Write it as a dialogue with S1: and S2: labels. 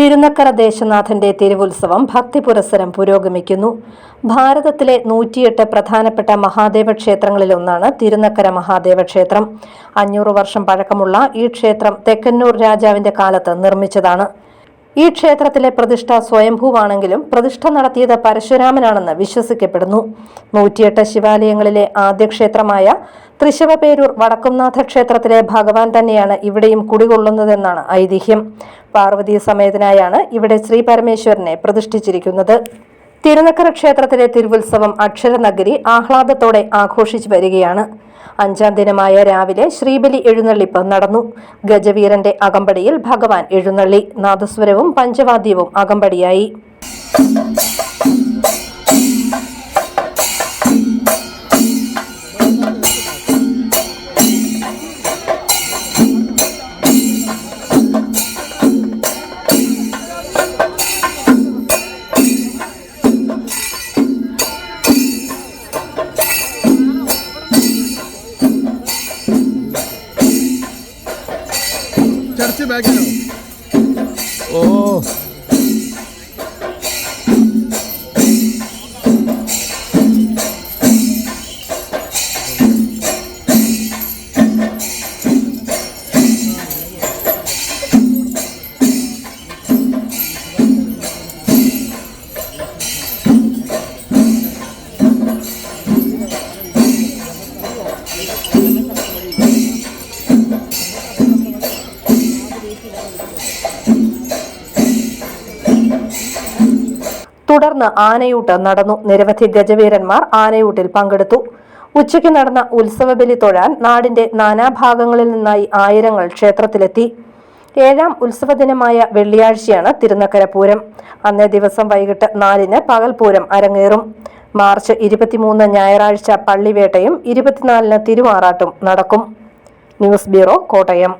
S1: തിരുനക്കര ദേശനാഥന്റെ തിരുവുത്സവം ഭക്തിപുരസരം പുരോഗമിക്കുന്നു. ഭാരതത്തിലെ നൂറ്റിയെട്ട് പ്രധാനപ്പെട്ട മഹാദേവ ക്ഷേത്രങ്ങളിലൊന്നാണ് തിരുനക്കര മഹാദേവ ക്ഷേത്രം അഞ്ഞൂറ് വർഷം പഴക്കമുള്ള ഈ ക്ഷേത്രം തെക്കന്നൂർ രാജാവിന്റെ കാലത്ത് നിർമ്മിച്ചതാണ്. ഈ ക്ഷേത്രത്തിലെ പ്രതിഷ്ഠ സ്വയംഭൂവാണെങ്കിലും പ്രതിഷ്ഠ നടത്തിയത് പരശുരാമനാണെന്ന് വിശ്വസിക്കപ്പെടുന്നു. നൂറ്റിയെട്ട് ശിവാലയങ്ങളിലെ ആദ്യ ക്ഷേത്രമായ തൃശവപേരൂർ വടക്കുംനാഥ ക്ഷേത്രത്തിലെ ഭഗവാൻ തന്നെയാണ് ഇവിടെയും കുടികൊള്ളുന്നതെന്നാണ് ഐതിഹ്യം. പാർവതീ സമേതനായാണ് ഇവിടെ ശ്രീ പരമേശ്വരനെ പ്രതിഷ്ഠിച്ചിരിക്കുന്നത്. തിരുനക്കര ക്ഷേത്രത്തിലെ തിരുവുത്സവം അക്ഷരനഗരി ആഹ്ലാദത്തോടെ ആഘോഷിച്ചു വരികയാണ്. അഞ്ചാം ദിനമായ രാവിലെ ശ്രീബലി എഴുന്നള്ളിപ്പ് നടന്നു. ഗജവീരന്റെ അകമ്പടിയിൽ ഭഗവാൻ എഴുന്നള്ളി നാദസ്വരവും പഞ്ചവാദ്യവും അകമ്പടിയായി.
S2: ചർച്ച് ബാക്കിലോ. ഓ.
S1: തുടർന്ന് ആനയൂട്ട് നടന്നു. നിരവധി ഗജവീരന്മാർ ആനയൂട്ടിൽ പങ്കെടുത്തു. ഉച്ചയ്ക്ക് നടന്ന ഉത്സവബലി തൊഴാൻ നാടിന്റെ നാനാഭാഗങ്ങളിൽ നിന്നായി ആയിരങ്ങൾ ക്ഷേത്രത്തിലെത്തി. ഏഴാം ഉത്സവ ദിനമായ വെള്ളിയാഴ്ചയാണ് തിരുനക്കര പൂരം. അന്നേ ദിവസം വൈകിട്ട് നാലിന് പകൽപൂരം അരങ്ങേറും. മാർച്ച് ഇരുപത്തിമൂന്ന് ഞായറാഴ്ച പള്ളിവേട്ടയും ഇരുപത്തിനാലിന് തിരുമാറാട്ടും നടക്കും. News bureau Kottayam.